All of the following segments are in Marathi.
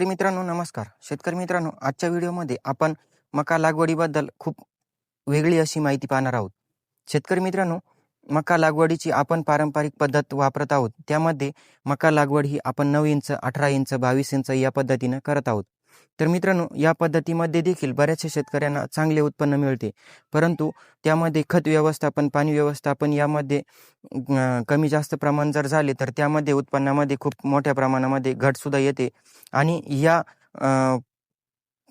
शेतकरी मित्रांनो नमस्कार. शेतकरी मित्रांनो आजच्या व्हिडिओमध्ये आपण मका लागवडीबद्दल खूप वेगळी अशी माहिती पाहणार आहोत. शेतकरी मित्रांनो मका लागवडीची आपण पारंपरिक पद्धत वापरत आहोत. त्यामध्ये मका लागवड ही आपण नऊ इंच अठरा इंच बावीस इंच या पद्धतीनं करत आहोत. तर मित्रांनो या पद्धतीमध्ये देखील बऱ्याचशा शेतकऱ्यांना चांगले उत्पन्न मिळते. परंतु त्यामध्ये खत व्यवस्थापन पाणी व्यवस्थापन यामध्ये कमी जास्त प्रमाण जर झाले तर त्यामध्ये उत्पन्नामध्ये खूप मोठ्या प्रमाणामध्ये घटसुद्धा येते. आणि या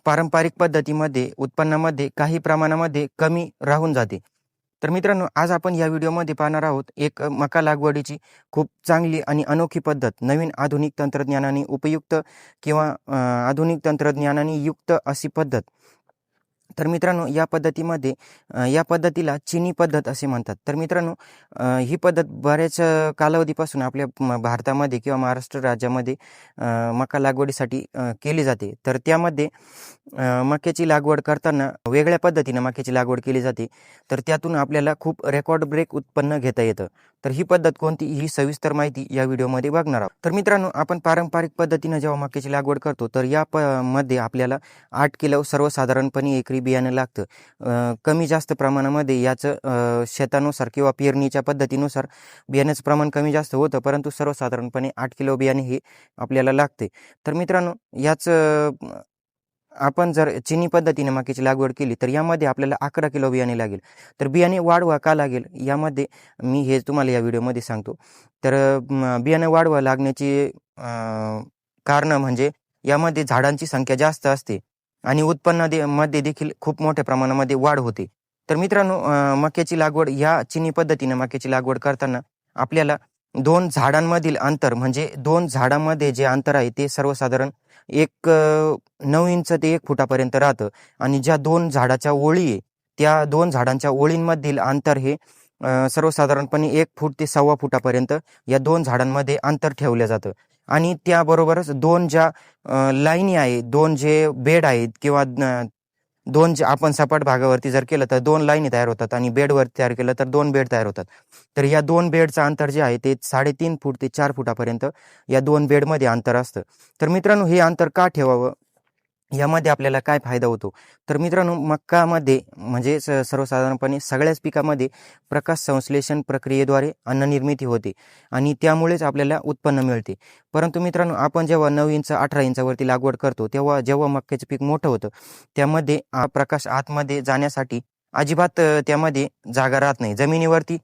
पारंपरिक पद्धतीमध्ये उत्पन्नामध्ये काही प्रमाणामध्ये कमी राहून जाते. तर मित्रांनो आज आपण या व्हिडिओमध्ये पाहणार आहोत एक मका लागवडीची खूप चांगली आणि अनोखी पद्धत. नवीन आधुनिक तंत्रज्ञानाने उपयुक्त किंवा आधुनिक तंत्रज्ञानाने युक्त अशी पद्धत. तर मित्रांनो या पद्धतीमध्ये या पद्धतीला चिनी पद्धत असे म्हणतात. तर मित्रांनो ही पद्धत बऱ्याच कालावधीपासून आपल्या म- भारतामध्ये किंवा महाराष्ट्र राज्यामध्ये मका लागवडीसाठी केली जाते. तर त्यामध्ये मक्याची लागवड करताना वेगळ्या पद्धतीनं मक्याची लागवड केली जाते. तर त्यातून आपल्याला खूप रेकॉर्ड ब्रेक उत्पन्न घेता येतं. तर ही पद्धत कोणती ही सविस्तर माहिती या व्हिडिओमध्ये बघणार आहोत. तर मित्रांनो आपण पारंपरिक पद्धतीनं जेव्हा मक्याची लागवड करतो तर या प मध्ये आपल्याला आठ किलो सर्वसाधारणपणे एकरी बियाणं लागतं. कमी जास्त प्रमाणामध्ये याचं शेतानुसार किंवा पेरणीच्या पद्धतीनुसार बियाण्याचं प्रमाण कमी जास्त होतं परंतु सर्वसाधारणपणे आठ किलो बियाणे हे आपल्याला लागते. तर मित्रांनो याचं आपण जर चिनी पद्धतीने मक्याची लागवड केली तर यामध्ये आपल्याला अकरा किलो बियाणे लागेल. तर बियाणे वाढवा का लागेल यामध्ये मी हे तुम्हाला या व्हिडिओमध्ये सांगतो. तर बियाणे वाढवा लागण्याची कारण म्हणजे यामध्ये झाडांची संख्या जास्त असते. आणि उत्पन्न दे- मध्ये देखील खूप मोठ्या प्रमाणामध्ये वाढ होते. तर मित्रांनो मक्याची लागवड या चिनी पद्धतीने मक्याची लागवड करताना आपल्याला दोन झाडांमधील अंतर म्हणजे दोन झाडांमध्ये जे अंतर आहे ते सर्वसाधारण एक नऊ इंच ते एक फुटापर्यंत राहतं. आणि ज्या दोन झाडाच्या ओळी आहे त्या दोन झाडांच्या ओळींमधील अंतर हे सर्वसाधारणपणे एक फूट ते सव्वा फुटापर्यंत या दोन झाडांमध्ये अंतर ठेवलं जातं. आणि त्याबरोबरच दोन ज्या लाईनी आहे दोन जे बेड आहेत किंवा दोन जे आपण सपाट भागावरती जर केलं तर दोन लाईनी तयार होतात आणि बेडवरती तयार केलं तर दोन बेड तयार होतात. तर या दोन बेडचं अंतर जे आहे ते साडेतीन फूट ते चार फुटापर्यंत या दोन बेडमध्ये अंतर असतं. तर मित्रांनो हे अंतर का ठेवावं? यामध्ये आपल्याला काय फायदा होतो? तर मित्रांनो मक्कामध्ये म्हणजे स सर्वसाधारणपणे सगळ्याच पिकामध्ये प्रकाश संश्लेषण प्रक्रियेद्वारे अन्ननिर्मिती होते आणि त्यामुळेच आपल्याला उत्पन्न मिळते. परंतु मित्रांनो आपण जेव्हा नऊ इंच अठरा इंचावरती लागवड करतो तेव्हा जेव्हा मक्याचं पीक मोठं होतं त्यामध्ये प्रकाश आतमध्ये जाण्यासाठी अजिबात त्यामध्ये जागा राहत नाही. जमिनीवरती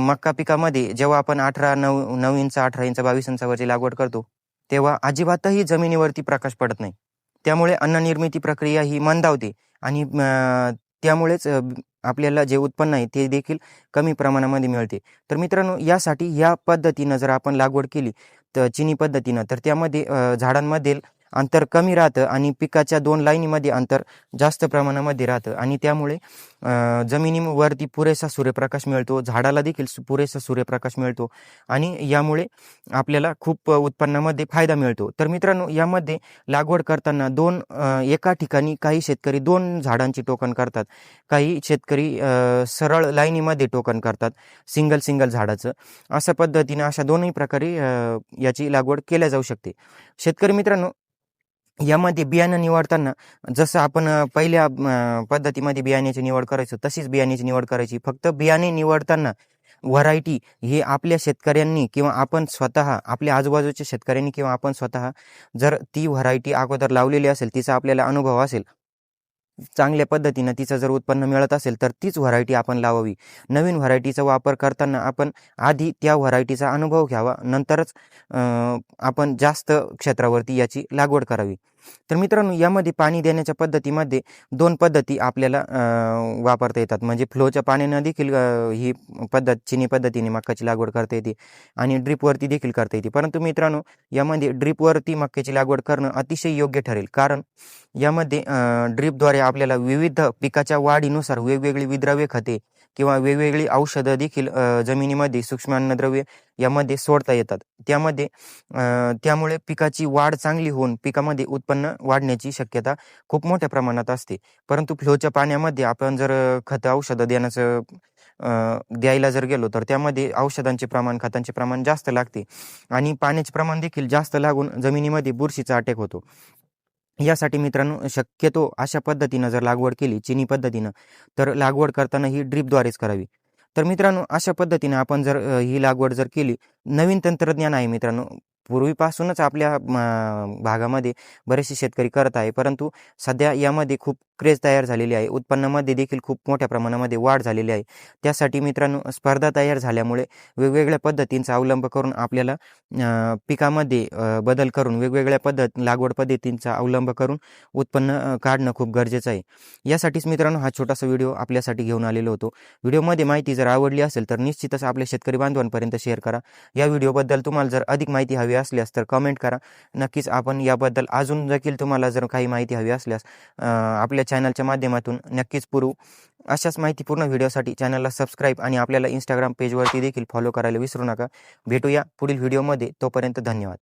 मक्का पिकामध्ये जेव्हा आपण अठरा नऊ नऊ इंच अठरा इंच बावीस इंचावरची लागवड करतो तेव्हा अजिबातही जमिनीवरती प्रकाश पडत नाही. त्यामुळे अन्ननिर्मिती प्रक्रिया ही मंदावते आणि त्यामुळेच आपल्याला जे उत्पन्न आहे ते देखील कमी प्रमाणामध्ये मिळते. तर मित्रांनो यासाठी या पद्धतीनं जर आपण लागवड केली तर चिनी पद्धतीनं तर त्यामध्ये झाडांमधील अंतर कमी राहतं आणि पिकाच्या दोन लाईनीमध्ये अंतर जास्त प्रमाणामध्ये राहतं. आणि त्यामुळे जमिनीवरती पुरेसा सूर्यप्रकाश मिळतो झाडाला देखील पुरेसा सूर्यप्रकाश मिळतो आणि यामुळे आपल्याला खूप उत्पन्नामध्ये फायदा मिळतो. तर मित्रांनो यामध्ये लागवड करताना दोन एका ठिकाणी काही शेतकरी दोन झाडांची टोकन करतात. काही शेतकरी सरळ लाईनीमध्ये टोकन करतात सिंगल सिंगल झाडाचं. अशा पद्धतीने अशा दोन्ही प्रकारे याची लागवड केल्या जाऊ शकते. शेतकरी मित्रांनो यामध्ये बियाणं निवडताना जसं आपण पहिल्या पद्धतीमध्ये बियाण्याची निवड करायचो तशीच बियाण्याची निवड करायची. फक्त बियाणे निवडताना व्हरायटी हे आपल्या शेतकऱ्यांनी किंवा आपण स्वतः आपल्या आजूबाजूच्या शेतकऱ्यांनी किंवा आपण स्वतः जर ती व्हरायटी अगोदर लावलेली असेल तिचा आपल्याला अनुभव असेल चांगल्या पद्धतीनं तिचं जर उत्पन्न मिळत असेल तर तीच व्हरायटी आपण लावावी. नवीन व्हरायटीचा वापर करताना आपण आधी त्या व्हरायटीचा अनुभव घ्यावा. नंतरच आपण जास्त क्षेत्रावरती याची लागवड करावी. तर मित्रांनो यामध्ये पाणी देण्याच्या पद्धतीमध्ये दोन पद्धती आपल्याला वापरता येतात. म्हणजे फ्लोच्या पाण्यानं देखील ही पद्धत चिनी पद्धतीने मक्काची लागवड करता येते आणि ड्रीपवरती देखील करता येते. परंतु मित्रांनो यामध्ये ड्रीपवरती मक्याची लागवड करणं अतिशय योग्य ठरेल. कारण यामध्ये ड्रीपद्वारे आपल्याला विविध पिकाच्या वाढीनुसार वेगवेगळी विद्रव्य खते किंवा वेगवेगळी औषधं देखील जमिनीमध्ये सूक्ष्म अन्नद्रव्य यामध्ये सोडता येतात. त्यामध्ये त्यामुळे पिकाची वाढ चांगली होऊन पिकामध्ये उत्पन्न वाढण्याची शक्यता खूप मोठ्या प्रमाणात असते. परंतु फ्लोच्या पाण्यामध्ये आपण जर खत खतं औषधं देण्याचं द्यायला जर गेलो तर त्यामध्ये औषधांचे प्रमाण खतांचे प्रमाण जास्त लागते. आणि पाण्याचे प्रमाण देखील जास्त लागून जमिनीमध्ये बुरशीचा अटॅक होतो. यासाठी मित्रांनो शक्यतो अशा पद्धतीनं जर लागवड केली चिनी पद्धतीनं तर लागवड करताना ही ड्रीपद्वारेच करावी. तर मित्रांनो अशा पद्धतीने आपण जर ही लागवड जर केली नवीन तंत्रज्ञान आहे मित्रांनो पूर्वीपासूनच आपल्या म, भागामध्ये बरेचसे शेतकरी करत आहे. परंतु सध्या यामध्ये खूप क्रेज तयार झालेली आहे. उत्पन्नामध्ये देखील खूप मोठ्या प्रमाणामध्ये वाढ झालेली आहे. त्यासाठी मित्रांनो स्पर्धा तयार झाल्यामुळे वेगवेगळ्या पद्धतींचा अवलंब करून आपल्याला पिकामध्ये बदल करून वेगवेगळ्या पद्धत लागवड पद्धतींचा अवलंब करून उत्पन्न काढणं खूप गरजेचं आहे. यासाठीच मित्रांनो हा छोटासा व्हिडिओ आपल्यासाठी घेऊन आलेलो होतो. व्हिडिओमध्ये माहिती जर आवडली असेल तर निश्चितच आपल्या शेतकरी बांधवांपर्यंत शेअर करा. या व्हिडिओबद्दल तुम्हाला जर अधिक माहिती हवी असल्यास तर कमेंट करा. नक्कीच आपण याबद्दल अजून देखील तुम्हाला जर काही माहिती हवी असल्यास आपल्या चॅनलच्या माध्यमातून नक्कीच पुरू. अशाच माहितीपूर्ण व्हिडिओसाठी चॅनलला सबस्क्राईब आणि आपल्याला इंस्टाग्राम पेजवरती देखील फॉलो करायला विसरू नका. भेटूया पुढील व्हिडिओमध्ये तोपर्यंत धन्यवाद.